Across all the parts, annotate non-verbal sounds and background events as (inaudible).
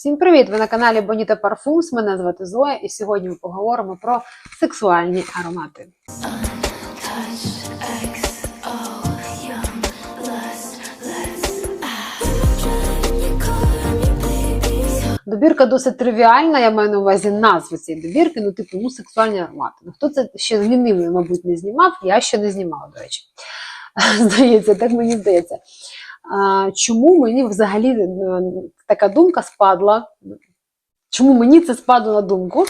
Всім привіт! Ви на каналі Боніта Парфумс. Мене звати Зоя, і сьогодні ми поговоримо про сексуальні аромати. Добірка досить тривіальна, я маю на увазі назву цієї добірки, ну, типу, ну, сексуальні аромати. Ну, хто це ще з лінивою, мабуть, не знімав, я ще не знімала, до речі. (laughs) Здається, так мені здається. Чому мені взагалі е, така думка спадла? Чому мені це спадло на думку?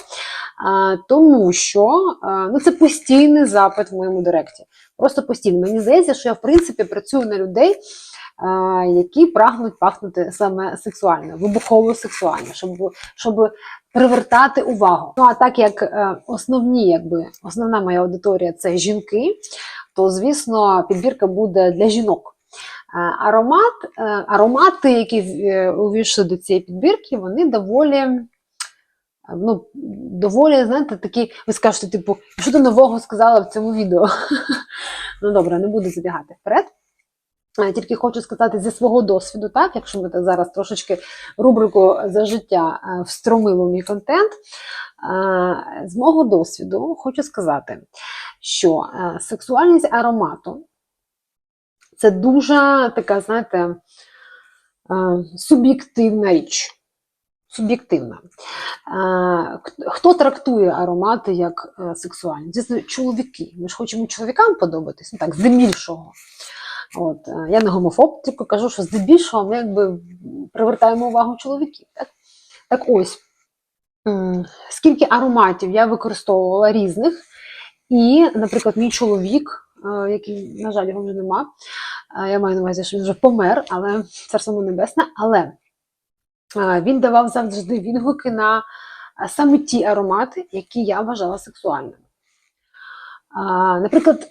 Тому що ну, це постійний запит в моєму директі. Просто постійно. Мені здається, що я, в принципі, працюю на людей, які прагнуть пахнути саме сексуально, вибухово сексуально, щоб, щоб привертати увагу. Ну а так як е, основні, якби основна моя аудиторія це жінки, то звісно підбірка буде для жінок. Е, Аромат, е, аромати, які е, увійшли до цієї підбірки, вони доволі, ну, доволі, знаєте, такі, ви скажете, типу, що ти нового сказала в цьому відео? (laughs) Ну добре, не буду забігати вперед. Тільки хочу сказати зі свого досвіду, так, якщо ми зараз трошечки рубрику за життя встромили в мій контент. З мого досвіду хочу сказати, що сексуальність аромату це дуже така, знаєте, е, суб'єктивна річ. Суб'єктивна. Е, Хто трактує аромати як е, сексуальні? Звісно, чоловіки. Ми ж хочемо чоловікам подобатись, ну так, здебільшого. От, я не гомофоб, тільки кажу, що здебільшого ми якби привертаємо увагу чоловіків. Так, так ось, скільки ароматів я використовувала різних, і, наприклад, мій чоловік, який, на жаль, його вже нема, е, я маю на увазі, що він вже помер, але царство саме небесне, але е, він давав завжди відгуки на е, саме ті аромати, які я вважала сексуальними. Наприклад,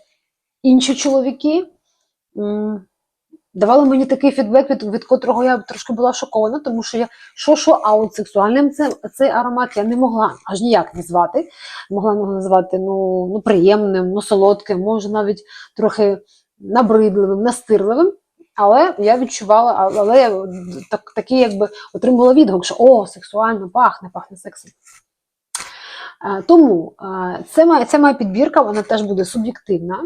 інші чоловіки давали мені такий фідбек, від, від котрого я трошки була шокована, тому що я що, що, а от сексуальним це, цей аромат я не могла аж ніяк назвати. Могла його назвати ну, ну, приємним, ну, солодким, може навіть трохи набридливим, настирливим. Але я відчувала, але я так, такий якби отримала відгук, що о, сексуально пахне, пахне сексом. Е, Тому е, це моя, ця моя підбірка, вона теж буде суб'єктивна.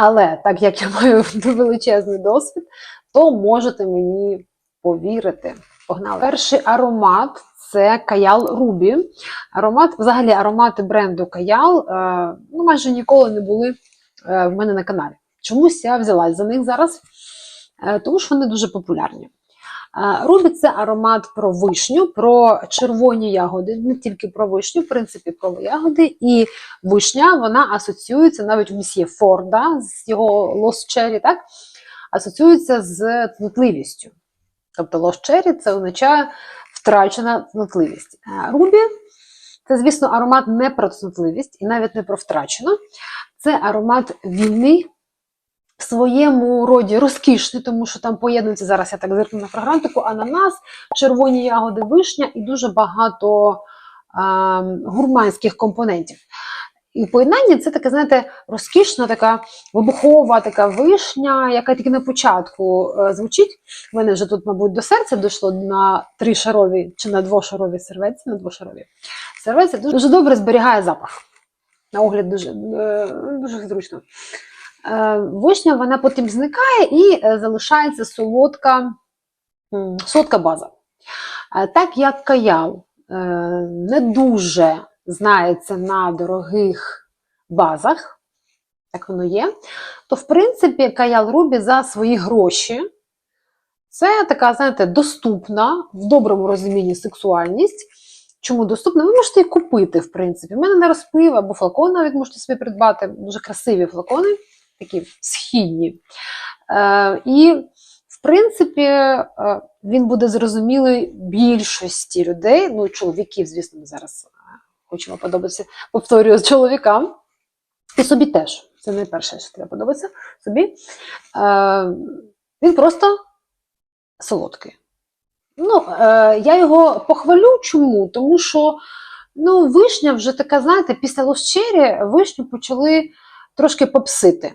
Але так як я маю (laughs) величезний досвід, то можете мені повірити. Погнали. Перший аромат це Каял Рубі. Аромат, взагалі, аромати бренду Каял е, ну, майже ніколи не були е, в мене на каналі. Чомусь я взялась за них зараз, е, тому що вони дуже популярні. Це аромат про вишню, про червоні ягоди, не тільки про вишню, в принципі, про ягоди. І вишня вона асоціюється навіть у місьє Форда з його Cherry, так? Асоціюється з цнотливістю. Тобто Cherry це означає втрачена цнотливість. Е, Рубі це, звісно, аромат не про цнотливість і навіть не про втрачену. Це аромат вільний, в своєму роді розкішний, тому що там поєднується зараз, я так зиркну на фрагрантику, ананас, червоні ягоди, вишня і дуже багато а, гурманських компонентів. І в поєднанні це таке, знаєте, розкішна, така вибухова така вишня, яка тільки на початку е, звучить. У мене вже тут, мабуть, до серця дійшло на тришаровій чи на двошаровій серветці, на двошаровій серветці. Дуже, дуже добре зберігає запах. На огляд дуже, е, дуже зручно. Е, Вишня вона потім зникає і е, залишається солодка, солодка база. Е, Так як каял не дуже знається на дорогих базах, так воно є, то в принципі каял Рубі за свої гроші це така, знаєте, доступна в доброму розумінні сексуальність. Чому доступна? Ви можете її купити, в принципі. У мене на розпив або флакон навіть можете собі придбати. Дуже красиві флакони, такі східні. Е, і, в принципі, е, він буде зрозумілий більшості людей, ну, чоловіків, звісно, ми зараз е, хочемо подобатися, повторюю, чоловікам. І собі теж. Це найперше, що треба подобається собі. Він просто солодкий. Ну, я його похвалю. Чому? Тому що ну, вишня вже така, знаєте, після лощері вишню почали трошки попсити.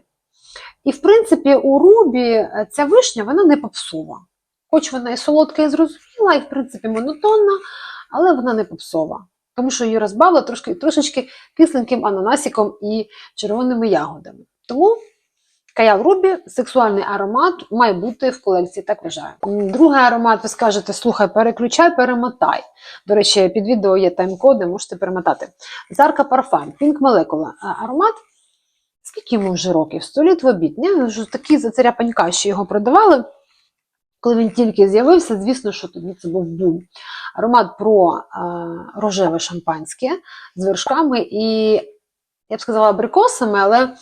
І, в принципі, у Рубі ця вишня вона не попсова. Хоч вона і солодка, і зрозуміла, і в принципі монотонна, але вона не попсова. Тому що її розбавила трошки, трошечки кисленьким ананасиком і червоними ягодами. Тому Каял Рубі, сексуальний аромат має бути в колекції, так вважаю. Другий аромат, ви скажете, слухай, переключай, перемотай. До речі, під відео є тайм-коди, можете перемотати. Зарка Парфам, Pink Molecula. Аромат. Скільки йому вже років? Сто літ в обід. Ні? Він ж такий за царя панька, що його продавали. Коли він тільки з'явився, звісно, що тоді це був бум. Аромат про е, рожеве шампанське з вершками і, я б сказала, абрикосами, але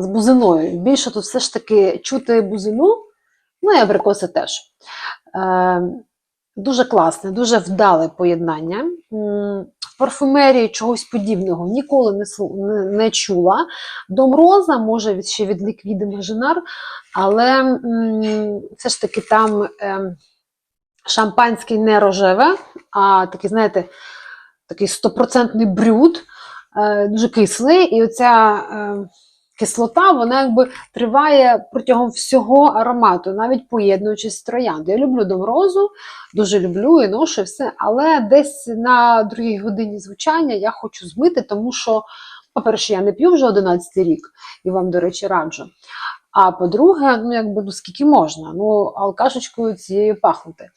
з бузиною. Більше тут все ж таки чути бузину, ну і абрикоси теж. Е, дуже класне, дуже вдале поєднання. В парфумерії чогось подібного ніколи не, не, чула. Дом Роза, може ще від ліквіди Мажинар, але все ж таки там ем, шампанський не рожеве, а такий, знаєте, такий стопроцентний брюд, е, дуже кислий, і оця е, кислота, вона якби триває протягом всього аромату, навіть поєднуючись з трояндою. Я люблю домрозу, дуже люблю і ношу все, але десь на другій годині звучання я хочу змити, тому що, по-перше, я не п'ю вже 11 рік, і вам, до речі, раджу. А по-друге, ну якби ну скільки можна, ну алкашечкою цією пахнути.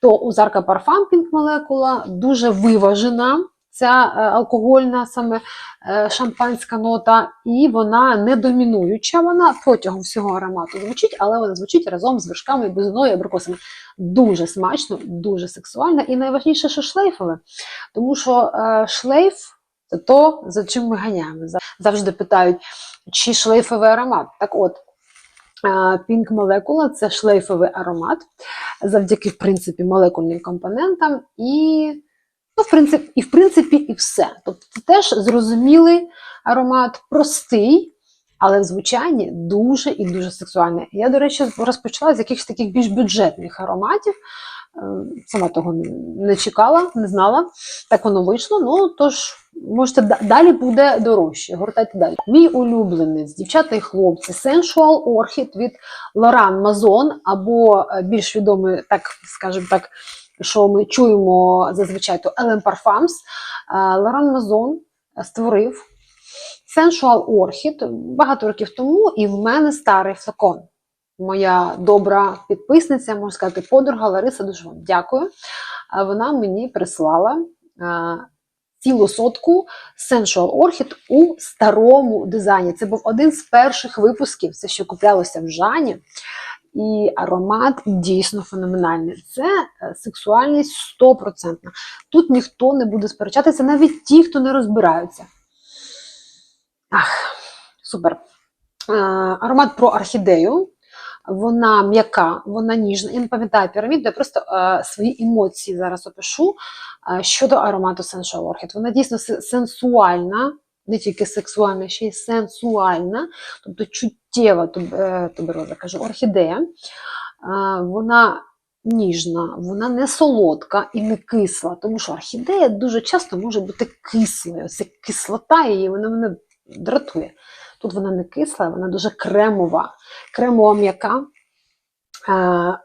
То у Зарка Парфам Pink Molecula дуже виважена ця е, алкогольна саме е, шампанська нота, і вона не домінуюча. Вона протягом всього аромату звучить, але вона звучить разом з вершками, бузиною і абрикосами. Дуже смачно, дуже сексуально, і найважніше, що шлейфове. Тому що е, шлейф це то, за чим ми ганяємо. Завжди питають, чи шлейфовий аромат. Так от. Pink Molecula – це шлейфовий аромат завдяки, в принципі, молекульним компонентам і, ну, в принципі, і в принципі, і все. Тобто це теж зрозумілий аромат, простий, але в звучанні дуже і дуже сексуальний. Я, до речі, розпочала з якихось таких більш бюджетних ароматів. Е, Сама того не чекала, не знала. Так воно вийшло. Ну тож, можете далі буде дорожче. Гортайте далі. Мій улюбленець, дівчата і хлопці, Sensual Orchid від Лоран Мазон, або е, більш відомий, так скажімо так, що ми чуємо зазвичай, то Ellen Parfums. Е, Лоран Мазон створив Sensual Orchid багато років тому, і в мене старий флакон. Моя добра підписниця, можна сказати, подруга Лариса, дуже вам дякую. Вона мені прислала а, цілу сотку Sensual Orchid у старому дизайні. Це був один з перших випусків, це що куплялося в Жані. І аромат дійсно феноменальний. Це е, сексуальність стопроцентна. Тут ніхто не буде сперечатися, навіть ті, хто не розбираються. Ах, супер. Е, аромат про орхідею. Вона м'яка, вона ніжна. Я не пам'ятаю піраміду, я просто е, свої емоції зараз опишу е, щодо аромату Sensual Orchid. Вона дійсно сенсуальна, не тільки сексуальна, ще й сенсуальна, тобто чуттєва туб- тубероза, кажу, орхідея. Е, вона ніжна, вона не солодка і не кисла, тому що орхідея дуже часто може бути кислою. Це кислота її, вона мене дратує. Тут вона не кисла, вона дуже кремова, кремова м'яка,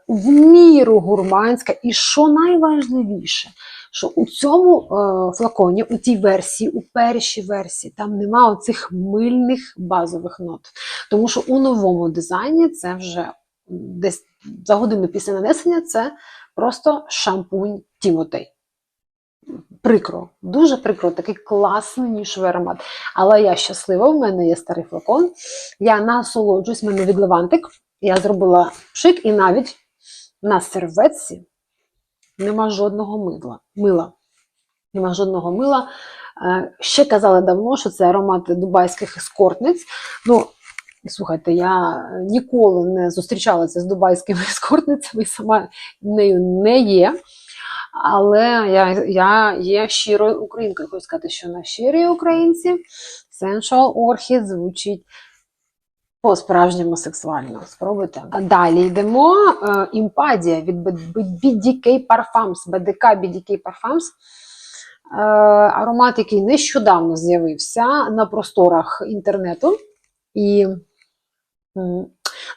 в міру гурманська. І що найважливіше, що у цьому е, флаконі, у тій версії, у першій версії, там нема оцих мильних базових нот. Тому що у новому дизайні це вже десь за годину після нанесення це просто шампунь Тімотей. Прикро, дуже прикро, такий класний нішовий аромат. Але я щаслива, в мене є старий флакон. Я насолоджуюсь, в мене від Левантик. Я зробила пшик, і навіть на серветці нема жодного мила. мила. Нема жодного мила. Е, Ще казали давно, що це аромати дубайських ескортниць. Ну, слухайте, я ніколи не зустрічалася з дубайськими (laughs) ескортницями, сама нею не є. Але я, я є щирою українкою. Хочу сказати, що на щирі українці Sensual Orchid звучить по-справжньому сексуально. Спробуйте. Далі йдемо. Е, Імпадія від BDK Parfums, BDK BDK Parfums. Аромат, який нещодавно з'явився на просторах інтернету. І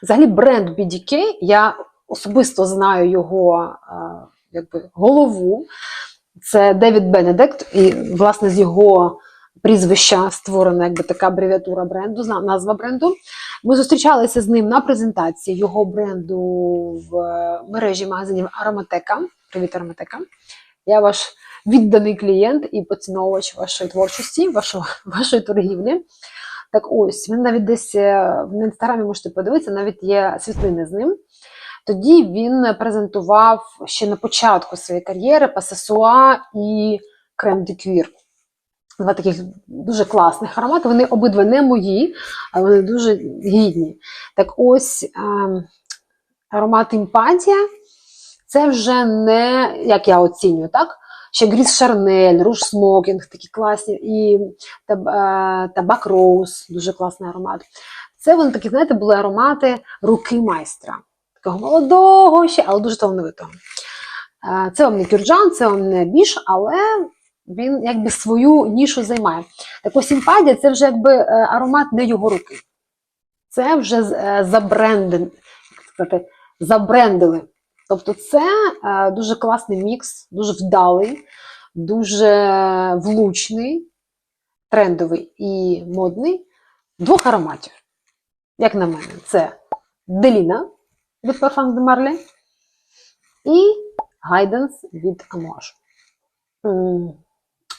взагалі бренд BDK я особисто знаю його е, якби, голову. Це Девід Бенедикт, і власне з його прізвища створена якби така абревіатура бренду, назва бренду. Ми зустрічалися з ним на презентації його бренду в е, мережі магазинів Ароматека. Привіт, Ароматека. Я ваш відданий клієнт і поціновувач вашої творчості, вашого, (laughs) вашої торгівлі. Так ось, він навіть десь е, в інстаграмі можете подивитися, навіть є світлини з ним. Тоді він презентував ще на початку своєї кар'єри пасесуа і крем де кюір. Два таких дуже класних аромати. Вони обидва не мої, але вони дуже гідні. Так ось ем, аромат імпатія це вже не, як я оцінюю, так? Ще Гріс Шарнель, Руш Смокінг, такі класні, і е, Табак Роуз, дуже класний аромат. Це вони такі, знаєте, були аромати руки майстра. Такого молодого ще, але дуже талановитого. Е, Це вам не кюрджан, це вам не біш, але він якби свою нішу займає. Так ось імпадія це вже якби е, аромат не його руки. Це вже е, забренден, сказати, забрендили. Тобто це е, дуже класний мікс, дуже вдалий, дуже влучний, трендовий і модний двох ароматів. Як на мене, це Деліна від Parfums de Marly і Guidance від Amouage.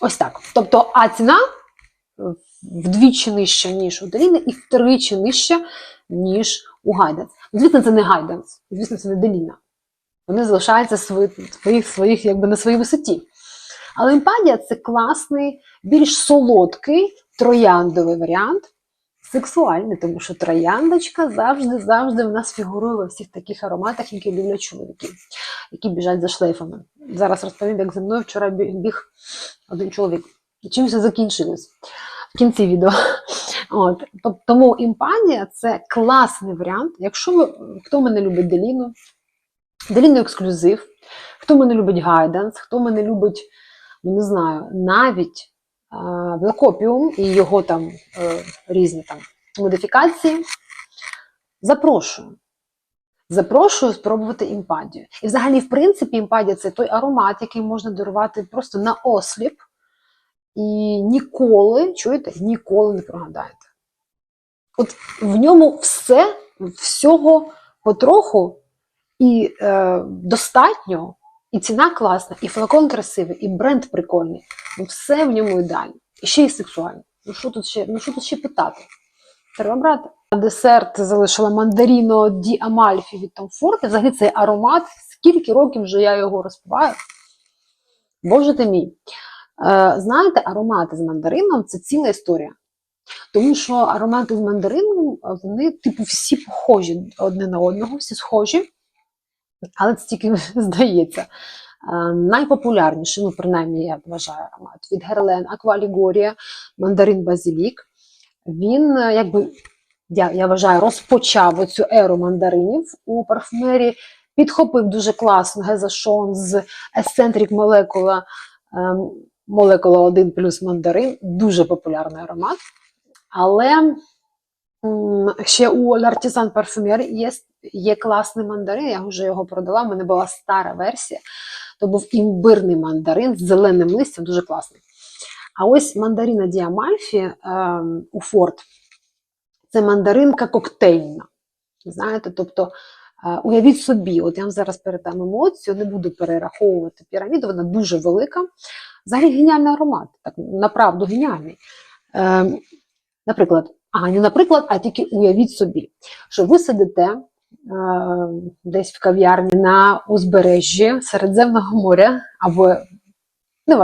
Ось так. Тобто, а ціна вдвічі нижча, ніж у Деліни, і втричі нижча, ніж у Гайденс. Звісно, це не Гайденс, звісно, це не Деліна. Вони залишаються своїх, своїх, якби на своїй висоті. Але імпадія це класний, більш солодкий трояндовий варіант, сексуальний, тому що трояндочка завжди-завжди в нас фігурує во всіх таких ароматах, які люблять чоловіки, які біжать за шлейфами. Зараз розповім, як зі мною вчора біг один чоловік. Чим все закінчилось в кінці відео. (laughs) От. Тому імпанія це класний варіант. Якщо ви, хто мене любить Деліну, Деліну ексклюзив, хто мене любить гайданс, хто мене любить, ну не знаю, навіть Блакопіум і його там е, різні там модифікації, запрошую. Запрошую спробувати імпадію. І взагалі, в принципі, імпадія це той аромат, який можна дарувати просто на осліп. І ніколи, чуєте, ніколи не прогадаєте. От в ньому все, всього потроху і е, достатньо, і ціна класна, і флакон красивий, і бренд прикольний. Ну, все в ньому ідеально. І ще й сексуально. Ну що тут ще, ну, що тут ще питати? Треба брати. На десерт залишила мандаріно Ді Амальфі від Tom Ford. Взагалі цей аромат, скільки років вже я його розпиваю. Боже ти мій. Е, знаєте, аромати з мандарином це ціла історія. Тому що аромати з мандарином, е, вони, типу, всі похожі одне на одного, всі схожі, але це тільки (laughs) здається. Е, Найпопулярніший, ну, принаймні, я вважаю аромат від Герлен Аквалігорія, мандарин Базилік. Він, е, якби, я, я вважаю, розпочав оцю еру мандаринів у парфумерії, підхопив дуже класно Гезашон з Molecula, ем, Молекула 1 плюс мандарин, дуже популярний аромат. Але ще у L'Artisan Parfumer є, є класний мандарин, я вже його продала, в мене була стара версія. То був імбирний мандарин з зеленим листям, дуже класний. А ось мандарина Діамальфі ем, у Форд це мандаринка коктейльна. Знаєте, тобто, е, уявіть собі, от я вам зараз передам емоцію, не буду перераховувати піраміду, вона дуже велика. Взагалі геніальний аромат, так направду геніальний. Е, наприклад, а не наприклад, а тільки уявіть собі, що ви сидите е, десь в кав'ярні на узбережжі Середземного моря або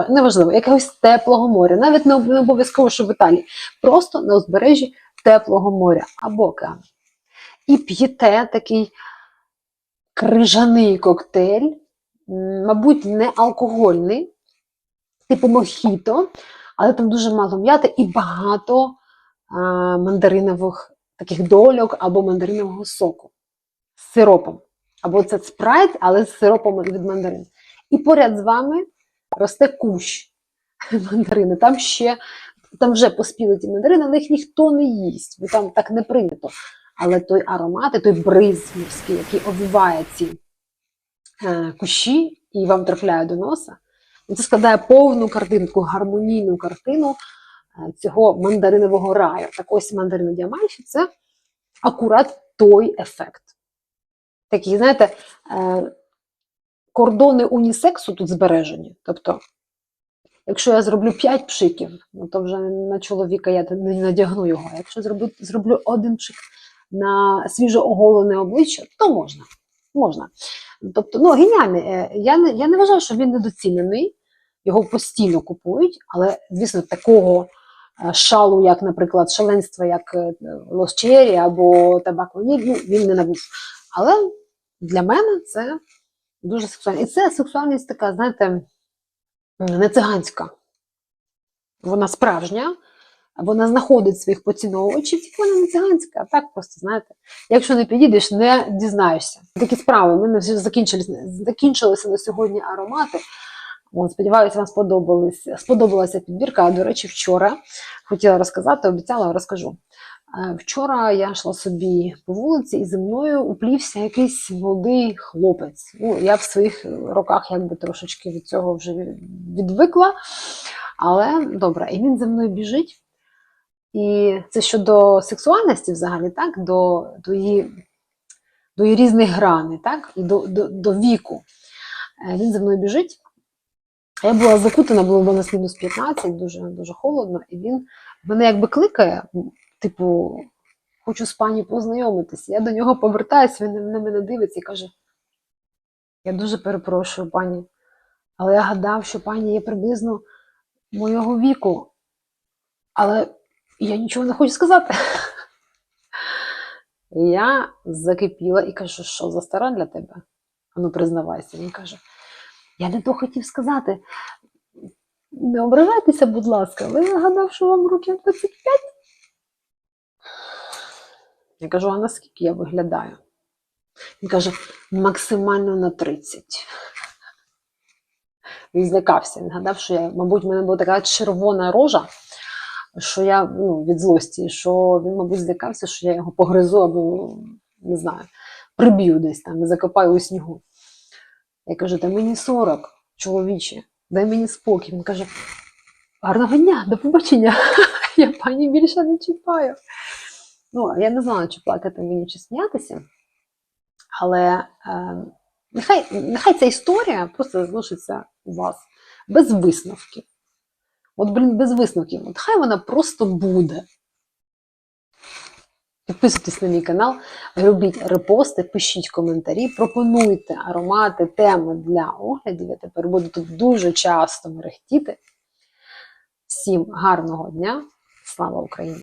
неважливо, якогось теплого моря, навіть не обов'язково, що в Італії, просто на узбережжі теплого моря або океану. І п'єте такий крижаний коктейль, мабуть, не алкогольний, типу мохіто, але там дуже мало м'яти і багато мандаринових таких дольок або мандаринового соку з сиропом. Або це спрайт, але з сиропом від мандарин. І поряд з вами росте кущ (laughs) мандарини. Там ще там вже поспіли ті мандарини, але їх ніхто не їсть, бо там так не прийнято. але той аромат, і той бриз морський, який обвиває ці е, кущі і вам трапляє до носа, це складає повну картину, таку гармонійну картину е, цього мандаринового раю. Так ось мандарини діаманші це акурат той ефект. Такі, знаєте, е, кордони унісексу тут збережені. Тобто, якщо я зроблю 5 пшиків, ну то вже на чоловіка я не надягну його. Якщо зроблю, зроблю один пшик на свіжо оголене обличчя, то можна. можна. Тобто, ну, геніальний. Е, Я не, я не вважаю, що він недоцінений, його постійно купують, але, звісно, такого шалу, як, наприклад, шаленство, як е, Лос Черрі або табак ваніль, ну, він не набув. Але для мене це дуже сексуально. І це сексуальність така, знаєте, не циганська. Вона справжня, вона знаходить своїх поціновувачів, тільки вона не циганська, а так просто, знаєте. Якщо не підійдеш, не дізнаєшся. Такі справи. Мене вже закінчились, закінчилися на сьогодні аромати. От, сподіваюся, вам сподобались, сподобалася підбірка. До речі, вчора хотіла розказати, обіцяла, розкажу. Е, Вчора я йшла собі по вулиці, і зі мною уплівся якийсь молодий хлопець. Ну, я в своїх роках якби трошечки від цього вже відвикла. Але добре, і він за мною біжить. І це щодо сексуальності взагалі, так, до, до, її, до її різних граней, так, і до, до, до віку. Е, Він за мною біжить. Я була закутана, було в нас мінус 15, дуже, дуже холодно, і він мене якби кликає, типу, хочу з пані познайомитися. Я до нього повертаюся, він на мене дивиться і каже: Я дуже перепрошую, пані, але я гадав, що пані є приблизно моєго віку, але я нічого не хочу сказати. Я закипіла і кажу, що за стара для тебе? Ану, признавайся. Він каже: Я не то хотів сказати. Не ображайтеся, будь ласка, але я гадав, що вам років 25. Я кажу, а наскільки я виглядаю? Він каже, максимально на 30. Він злякався. Він гадав, що я, мабуть, в мене була така червона рожа, що я ну, від злості, що він, мабуть, злякався, що я його погризу або не знаю, приб'ю десь там і закопаю у снігу. Я кажу, та мені 40, чоловіче, дай мені спокій. Він каже: гарного дня, до побачення. (laughs) Я пані більше не чіпаю. Ну, я не знала, чи плакати мені, чи сміятися. Але е, нехай, нехай ця історія просто залишиться у вас без висновків. От, блін, без висновків. От хай вона просто буде. Підписуйтесь на мій канал, робіть репости, пишіть коментарі, пропонуйте аромати, теми для оглядів. Я тепер буду тут дуже часто мерехтіти. Всім гарного дня! Слава Україні!